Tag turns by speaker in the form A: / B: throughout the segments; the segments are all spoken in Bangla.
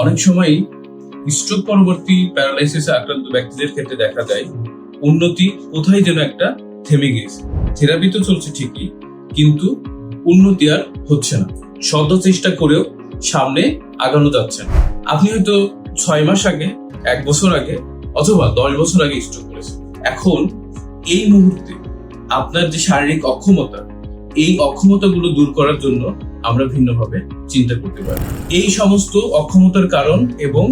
A: অনেক সময়ই স্ট্রোক পরবর্তী প্যারালাইসিসে আক্রান্ত ব্যক্তিদের ক্ষেত্রে দেখা যায়, উন্নতি কোথায় যেন একটা থেমে গিয়েছে। থেরাপি তো চলছে ঠিকই, কিন্তু উন্নতি আর হচ্ছে না। শত চেষ্টা করেও সামনে আগানো যাচ্ছে না। আপনি হয়তো ছয় মাস আগে, এক বছর আগে, অথবা দশ বছর আগে স্ট্রোক করেছেন। এখন এই মুহূর্তে আপনার যে শারীরিক অক্ষমতা, এই অক্ষমতাগুলো দূর করার জন্য আমরা ভিন্নভাবে চিন্তা করতে পারি। এই সমস্ত অক্ষমতার কারণ এবং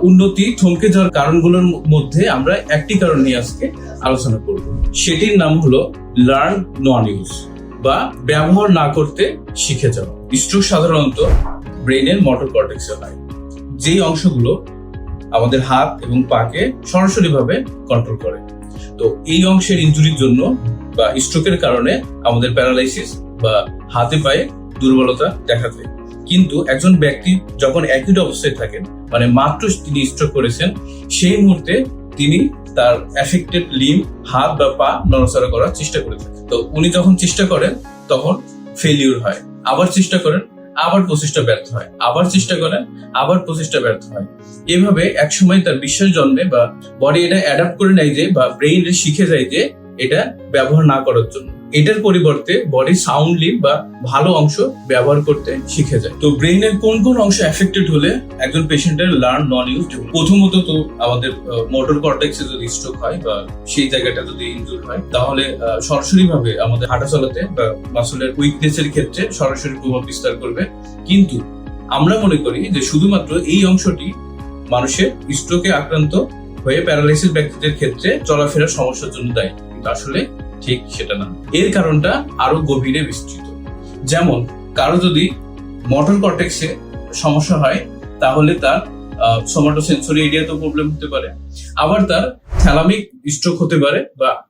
A: উন্নতি থমকে যাওয়ার কারণগুলোর মধ্যে আমরা একটি কারণ নিয়ে আজকে আলোচনা করব। সেটির নাম হলো লার্ন নন ইউজ বা ব্যবহার না করতে শিখে যাওয়া। স্ট্রোক সাধারণত ব্রেনের মোটর কর্টেক্সে হয়। যেই অংশগুলো আমাদের হাত এবং পাকে সরাসরি ভাবে কন্ট্রোল করে। তো এই অংশের ইঞ্জুরির জন্য বা স্ট্রোকের কারণে আমাদের প্যারালাইসিস বা হাতে পায়ে দুর্বলতা দেখা যায় কিন্তু একজন ব্যক্তি যখন একই অবস্থায় থাকেন মানে মাত্র তিনি স্ট্রোক করেছেন, সেই মুহূর্তে তিনি তার এফেক্টেড লিম হাত বা পা নড়াচড়া করার চেষ্টা করে থাকেন। তো উনি যখন চেষ্টা করেন, তখন ফেলিউর হয়। আবার চেষ্টা করেন, আবার প্রচেষ্টা ব্যর্থ হয়। আবার চেষ্টা করেন, আবার প্রচেষ্টা ব্যর্থ হয়। এভাবে একসময় তার বিশ্বাস জন্মে বা বডি এটা অ্যাডাপ্ট করে নেয় যে বা ব্রেইন শিখে যায় যে এটা ব্যবহার না করার জন্য। এটার পরিবর্তে বডি সাউন্ডলি বা ভালো অংশ ব্যবহার করতে শিখে যায়। তো ব্রেইনের কোন কোন অংশ এফেক্টেড হলে একজন পেশেন্টের লার্ন নন ইউজ প্রথমত তো আমাদের মোটর কর্টেক্সে যদি স্ট্রোক হয় বা সেই জায়গাটা যদি ইনজুর হয়, তাহলে সরাসরি ভাবে আমাদের হাঁটা চলাতে বা মাসুলের উইকনেসের ক্ষেত্রে সরাসরি প্রভাব বিস্তার করবে। কিন্তু আমরা মনে করি যে শুধুমাত্র এই অংশটি মানুষের স্ট্রোকে আক্রান্ত হয়ে প্যারালাইসিস ব্যক্তিদের ক্ষেত্রে চলাফেরার সমস্যার জন্য দায়ী। আসলে ঠিক সেটা না। এর কারণটা আরও গভীরে বিস্তৃত। যেমন, কারও যদি মোটর কর্টেক্সে সমস্যা হয়, তাহলে তার সোমাটো সেন্সরি এরিয়াতেও প্রবলেম হতে পারে। আবার তার থ্যালামিক স্ট্রোক হতে পারে বা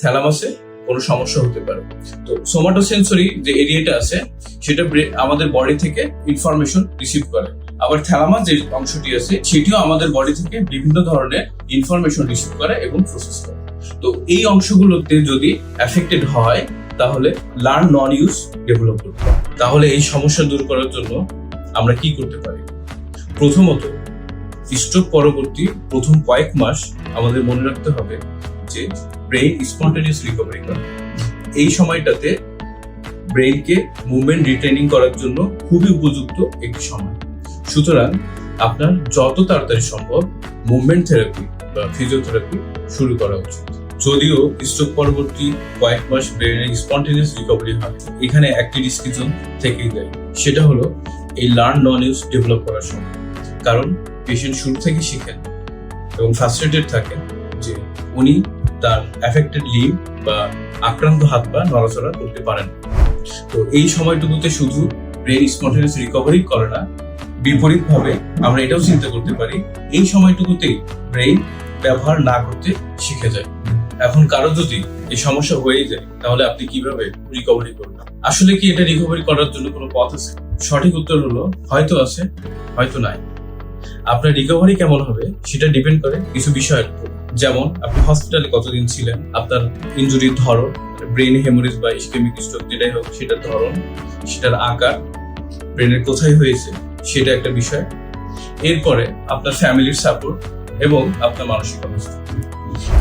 A: থ্যালামাসে কোনো সমস্যা হতে পারে। তো সোমাটো সেন্সরি যে এরিয়াটা আছে, সেটা আমাদের বডি থেকে ইনফরমেশন রিসিভ করে। আবার থ্যালামাস যে অংশটি আছে, সেটিও আমাদের বডি থেকে বিভিন্ন ধরনের ইনফরমেশন রিসিভ করে এবং প্রসেস করে। তো এই অংশগুলোতে যদি অ্যাফেক্টেড হয়, তাহলে লার্ন নন ইউজ ডেভেলপ করতে হবে। তাহলে এই সমস্যা দূর করার জন্য আমরা কি করতে পারি? প্রথমত স্ট্রোক পরবর্তী প্রথম কয়েক মাস আমাদের মনে রাখতে হবে যে ব্রেইন স্পন্টেনিয়াস রিকভারি করে এই সময়টাতে ব্রেইনকে মুভমেন্ট রিটেনিং করার জন্য খুবই উপযুক্ত একটি সময়। সুতরাং আপনার যত তাড়াতাড়ি সম্ভব মুভমেন্ট থেরাপি বা ফিজিওথেরাপি শুরু করা উচিত। যদিও স্ট্রোক পরবর্তী কয়েক মাস ব্রেনের স্পন্টেনিয়াস রিকভারি হয়। এখানে একটি জোন থেকেই যায়। সেটা হলো এই লার্ন নন ইউজ ডেভেলপ করার সময়। কারণ পেশেন্ট শুরু থেকে শিখেন এবং ফ্রাস্ট্রেটেড থাকেন যে উনি তার অ্যাফেক্টেড লিভ বা আক্রান্ত হাত পা নড়াচড়া করতে পারেন তো এই সময়টুকুতে শুধু ব্রেন স্পন্টেনিয়াস রিকভারি করে না, বিপরীতভাবে আমরা এটাও চিন্তা করতে পারি, এই সময়টুকুতেই ব্রেইন ব্যবহার না করতে শিখে যায়। এখন কারও যদি এই সমস্যা হয়ে যায়, তাহলে আপনি কীভাবে রিকভারি করবেন? আসলে কি এটা রিকভারি করার জন্য কোনো পথ আছে? সঠিক উত্তর হলো, হয়তো আছে, হয়তো নাই। আপনার রিকভারি কেমন হবে সেটা ডিপেন্ড করে কিছু বিষয়ের উপর। যেমন, আপনি হসপিটালে কতদিন ছিলেন, আপনার ইনজুরির ধরন ব্রেন হেমোরেজ বা ইস্কেমিক স্ট্রোক যেটাই হোক, সেটার ধরন, সেটার আকার ব্রেনের কোথায় হয়েছে, সেটা একটা বিষয়। এরপরে আপনার ফ্যামিলির সাপোর্ট এবং আপনার মানসিক অবস্থা।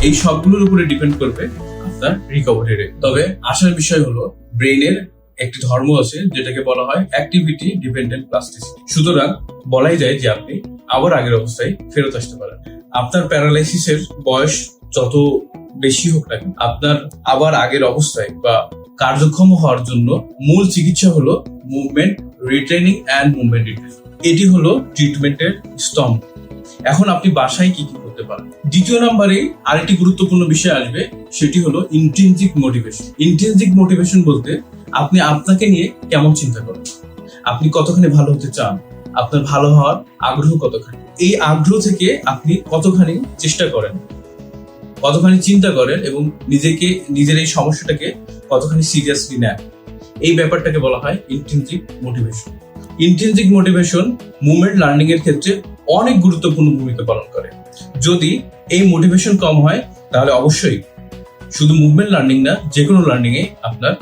A: এই সবগুলোর উপরে ডিপেন্ড করবে আপনার রিকভারি রেট তবে আসার বিষয় হলো ব্রেনের একটি ধর্ম আছে, যেটাকে বলা হয় অ্যাক্টিভিটি ডিপেন্ডেন্ট প্লাস্টিসিটি সুতরাং বলাই যায় যে আপনি আবার আগের অবস্থায় ফেরত আসতে পারেন। আপনার প্যারালাইসিসের বয়স যত বেশি হোক না আপনার আবার আগের অবস্থায় বা কার্যক্ষম হওয়ার জন্য মূল চিকিৎসা হলো মুভমেন্ট রিট্রেনিং অ্যান্ড মুভমেন্ট এটি হলো ট্রিটমেন্টের স্তম্ভ। এখন আপনি বাসায় কি কি করতে পারেন দ্বিতীয় নম্বরে আরেকটি গুরুত্বপূর্ণ বিষয় আসবে, সেটি হলো ইন্টেনজিক মোটিভেশন ইন্টেনজিক মোটিভেশন বলতে আপনি আপনাকে নিয়ে কেমন চিন্তা করেন আপনি কতখানি ভালো হতে চান? আপনার ভালো হওয়ার আগ্রহ কতখানি? এই আগ্রহ থেকে আপনি কতখানি চেষ্টা করেন? কতখানি চিন্তা করেন এবং নিজেকে, নিজের এই সমস্যাটাকে কতখানি সিরিয়াসলি নেন? এই ব্যাপারটাকে বলা হয় intrinsic motivation intrinsic motivation movement learning এর ক্ষেত্রে অনেক গুরুত্বপূর্ণ ভূমিকা পালন করে। যদি এই মোটিভেশন কম হয়, তাহলে অবশ্যই শুধু মুভমেন্ট লার্নিং না যে কোনো লার্নিং এ আপনার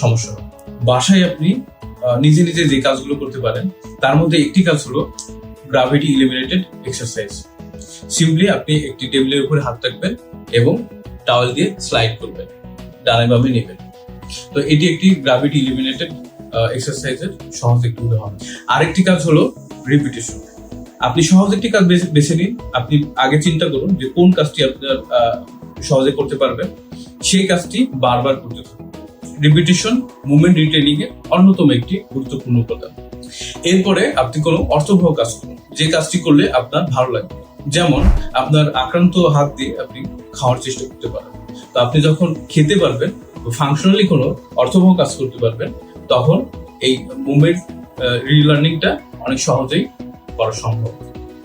A: সমস্যা হবে। বাসায় আপনি নিজে নিজে যে কাজগুলো করতে পারেন, তার মধ্যে একটি কাজ হলো গ্রাভিটি ইলিমিনেটেড এক্সারসাইজ সিম্পলি আপনি একটি টেবিলের উপরে হাত রাখবেন এবং টাওয়েল দিয়ে স্লাইড করবেন, ডানে বামে নেবেন। তো এটি একটি গ্রাভিটি ইলিমিনেটেড এক্সারসাইজের সহজ একটি উদাহরণ। আরেকটি কাজ হলো রিপিটেশন আপনি সহজ একটি কাজ বেছে- নিন। আপনি আগে চিন্তা করুন যে কোন কাজটি আপনার সহজে করতে পারবেন। সেই কাজটি বারবার করতে থাকুন। রিপিটেশন মুভমেন্ট রিটেনিং এর অন্যতম একটি গুরুত্বপূর্ণ উপাদান। এরপরে আপনি কোনো অর্থবহ কাজ করুন। যে কাজটি করলে আপনার ভালো লাগবে। যেমন আপনার আক্রান্ত হাত দিয়ে আপনি খাওয়ার চেষ্টা করতে পারেন। তো আপনি যখন খেতে পারবেন ফাংশনালি কোনো অর্থবহ কাজ করতে পারবেন, তখন এই মুভমেন্ট রিলার্নিংটা অনেক সহজেই করা সম্ভব।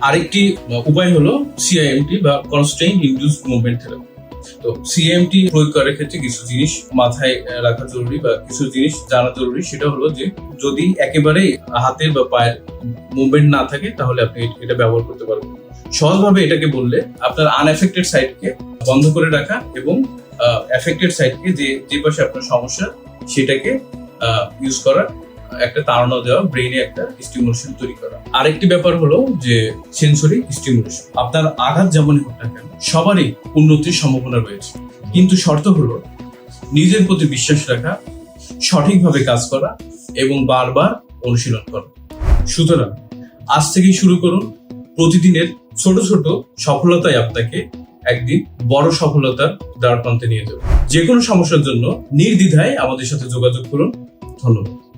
A: আরেকটি উপায় হলো সিআইএমটি বা কনস্ট্রেইন ইন্ডিউস মুভমেন্ট থেরাপি তো সিএমটি প্রয়োগ করার ক্ষেত্রে কিছু জিনিস মাথায় রাখা জরুরি বা কিছু জিনিস জানা জরুরি। সেটা হলো যে যদি একেবারে হাতের বা পায়ের মুভমেন্ট না থাকে, তাহলে আপনি এটা ব্যবহার করতে পারবেন সহজভাবে এটাকে বললে আপনার আনএফেক্টেড সাইডকে বন্ধ করে রাখা এবং এফেক্টেড সাইডকে যে যে পাশে আপনার সমস্যা, সেটাকে ইউজ করা একটা তাড়না দেওয়া ব্রেইনে একটা স্টিমুলেশন তৈরি করা। আরেকটি ব্যাপার হলো যে সেন্সরি স্টিমুলেশন আপনার আঘাত যেমনই হোক না কেন, সবারই উন্নতির সম্ভাবনা রয়েছে। কিন্তু শর্ত হলো নিজের প্রতি বিশ্বাস রাখা, সঠিকভাবে কাজ করা এবং বারবার অনুশীলন করা। সুতরাং আজ থেকেই শুরু করুন প্রতিদিনের ছোট ছোট সফলতাই আপনাকে একদিন বড় সফলতার দ্বার প্রান্তে নিয়ে যাবে। যে কোনো সমস্যার জন্য নির্দ্বিধায় আমাদের সাথে যোগাযোগ করুন। ধন্যবাদ।